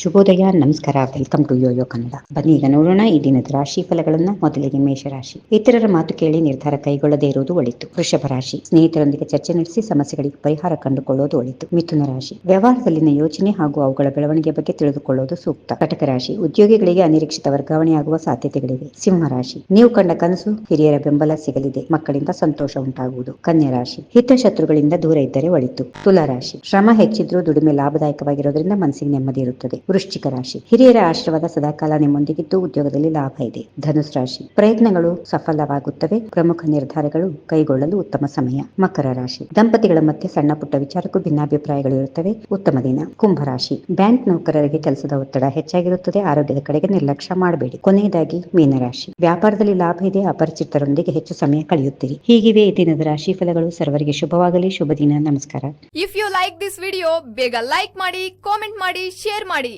ಶುಭೋದಯ, ನಮಸ್ಕಾರ, welcome to yo yo Kannada. ಬನ್ನಿ, ಈಗ ನೋಡೋಣ ಈ ದಿನದ ರಾಶಿ ಫಲಗಳನ್ನ ಮೊದಲಿಗೆ ಮೇಷರಾಶಿ. ಇತರರ ಮಾತು ಕೇಳಿ ನಿರ್ಧಾರ ಕೈಗೊಳ್ಳದೇ ಇರುವುದು ಒಳಿತು. ವೃಷಭ ರಾಶಿ, ಸ್ನೇಹಿತರೊಂದಿಗೆ ಚರ್ಚೆ ನಡೆಸಿ ಸಮಸ್ಯೆಗಳಿಗೆ ಪರಿಹಾರ ಕಂಡುಕೊಳ್ಳುವುದು ಒಳಿತು. ಮಿಥುನ ರಾಶಿ, ವ್ಯವಹಾರದಲ್ಲಿನ ಯೋಚನೆ ಹಾಗೂ ಅವುಗಳ ಬೆಳವಣಿಗೆ ಬಗ್ಗೆ ತಿಳಿದುಕೊಳ್ಳುವುದು ಸೂಕ್ತ. ಕಟಕ ರಾಶಿ, ಉದ್ಯೋಗಿಗಳಿಗೆ ಅನಿರೀಕ್ಷಿತ ವರ್ಗಾವಣೆಯಾಗುವ ಸಾಧ್ಯತೆಗಳಿವೆ. ಸಿಂಹ ರಾಶಿ, ನೀವು ಕಂಡ ಕನಸು ಹಿರಿಯರ ಬೆಂಬಲ ಸಿಗಲಿದೆ. ಮಕ್ಕಳಿಂದ ಸಂತೋಷ ಉಂಟಾಗುವುದು. ಕನ್ಯಾ ರಾಶಿ, ಹಿತಶತ್ರುಗಳಿಂದ ದೂರ ಇದ್ದರೆ ಒಳಿತು. ತುಲಾ ರಾಶಿ, ಶ್ರಮ ಹೆಚ್ಚಿದ್ರೂ ದುಡಿಮೆ ಲಾಭದಾಯಕವಾಗಿರೋದ್ರಿಂದ ಮನಸ್ಸಿಗೆ ನೆಮ್ಮದಿ ಇರುತ್ತದೆ. ವೃಶ್ಚಿಕ ರಾಶಿ. ಹಿರಿಯರ ಆಶೀರ್ವಾದ ಸದಾಕಾಲ ನಿಮ್ಮೊಂದಿಗಿದ್ದು ಉದ್ಯೋಗದಲ್ಲಿ ಲಾಭ ಇದೆ. ಧನುಸ್ ರಾಶಿ. ಪ್ರಯತ್ನಗಳು ಸಫಲವಾಗುತ್ತವೆ. ಪ್ರಮುಖ ನಿರ್ಧಾರಗಳು ಕೈಗೊಳ್ಳಲು ಉತ್ತಮ ಸಮಯ. ಮಕರ ರಾಶಿ. ದಂಪತಿಗಳ ಮಧ್ಯೆ ಸಣ್ಣ ಪುಟ್ಟ ವಿಚಾರಕ್ಕೂ ಭಿನ್ನಾಭಿಪ್ರಾಯಗಳು ಇರುತ್ತವೆ. ಉತ್ತಮ ದಿನ. ಕುಂಭ ರಾಶಿ. ಬ್ಯಾಂಕ್ ನೌಕರರಿಗೆ ಕೆಲಸದ ಒತ್ತಡ ಹೆಚ್ಚಾಗಿರುತ್ತದೆ. ಆರೋಗ್ಯದ ಕಡೆಗೆ ನಿರ್ಲಕ್ಷ್ಯ ಮಾಡಬೇಡಿ. ಕೊನೆಯದಾಗಿ ಮೀನರಾಶಿ ವ್ಯಾಪಾರದಲ್ಲಿ ಲಾಭ ಇದೆ. ಅಪರಿಚಿತರೊಂದಿಗೆ ಹೆಚ್ಚು ಸಮಯ ಕಳೆಯುತ್ತೀರಿ. ಹೀಗಿವೆ ಈ ದಿನದ ರಾಶಿ ಫಲಗಳು. ಸರ್ವರಿಗೆ ಶುಭವಾಗಲಿ. ಶುಭ ದಿನ. ನಮಸ್ಕಾರ. If you like this video ಬೇಗ ಲೈಕ್ ಮಾಡಿ ಕಾಮೆಂಟ್ ಮಾಡಿ ಶೇರ್ ಮಾಡಿ.